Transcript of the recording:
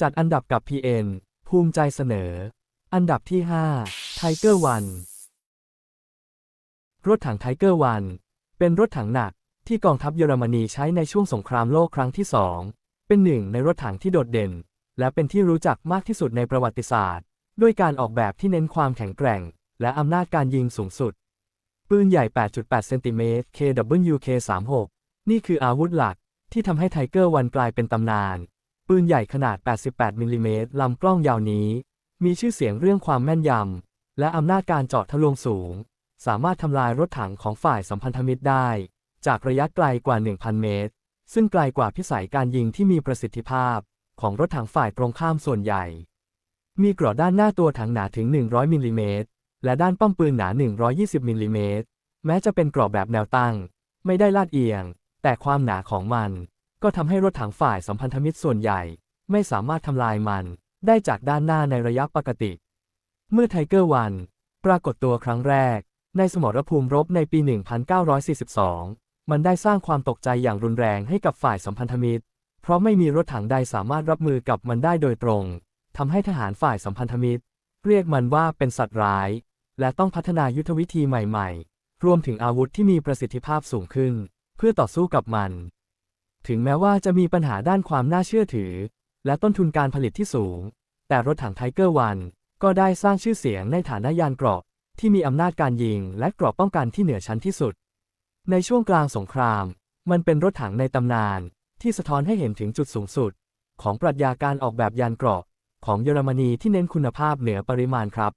จัดอันดับกับ PN ภูมิใจเสนอ อันดับที่ 5 Tiger One รถถัง Tiger One เป็นรถถังหนักที่กองทัพเยอรมนีใช้ในช่วงสงครามโลกครั้งที่สองเป็นหนึ่งในรถถังที่โดดเด่น และเป็นที่รู้จักมากที่สุดในประวัติศาสตร์ ด้วยการออกแบบที่เน้นความแข็งแกร่ง และอำนาจการยิงสูงสุด ปืนใหญ่ 8.8 เซนติเมตร KWK36 นี่คืออาวุธหลักที่ทำให้ไทเกอร์วันกลายเป็นตำนาน ปืนใหญ่ขนาด 88มิลลิเมตรลำกล้องยาวนี้ มีชื่อเสียงเรื่องความแม่นยำ และอำนาจการเจาะทะลวงสูง สามารถทำลายรถถังของฝ่ายสัมพันธมิตรได้ จากระยะไกลกว่า 1,000 เมตร ซึ่งไกลกว่าพิสัยการยิงที่มีประสิทธิภาพ ของรถถังฝ่ายตรงข้ามส่วนใหญ่ มีเกราะด้านหน้าตัวถังหนาถึง 100มิลลิเมตรและด้านป้อมปืนหนา 120มิลลิเมตรแม้จะเป็นกรอบแบบแนวตั้ง ไม่ได้ลาดเอียง แต่ความหนาของมัน ก็ทำให้รถถังฝ่ายสัมพันธมิตรส่วนใหญ่ ไม่สามารถทำลายมันได้จากด้านหน้าในระยะปกติ เมื่อไทเกอร์วันปรากฏตัวครั้งแรก ในสมรภูมิรบในปี 1942 มันได้สร้างความตกใจอย่างรุนแรงให้กับฝ่ายสัมพันธมิตร เพราะไม่มีรถถังใดสามารถรับมือกับมันได้โดยตรงทำให้ทหารฝ่ายสัมพันธมิตร เรียกมันว่าเป็นสัตว์ร้าย และต้องพัฒนายุทธวิธีใหม่ ๆ รวมถึงอาวุธที่มีประสิทธิภาพสูงขึ้น เพื่อต่อสู้กับมัน ถึงแม้ว่าจะมีปัญหาด้านความน่าเชื่อถือ และต้นทุนการผลิตที่สูง แต่รถถังไทเกอร์วันก็ได้สร้างชื่อเสียงในฐานะยานเกราะ ที่มีอำนาจการยิงและเกราะป้องกันที่เหนือชั้นที่สุด ในช่วงกลางสงคราม มันเป็นรถถังในตำนาน ที่สะท้อนให้เห็นถึงจุดสูงสุด ของปรัชญาการออกแบบยานเกราะ ของเยอรมนีที่เน้นคุณภาพเหนือปริมาณครับ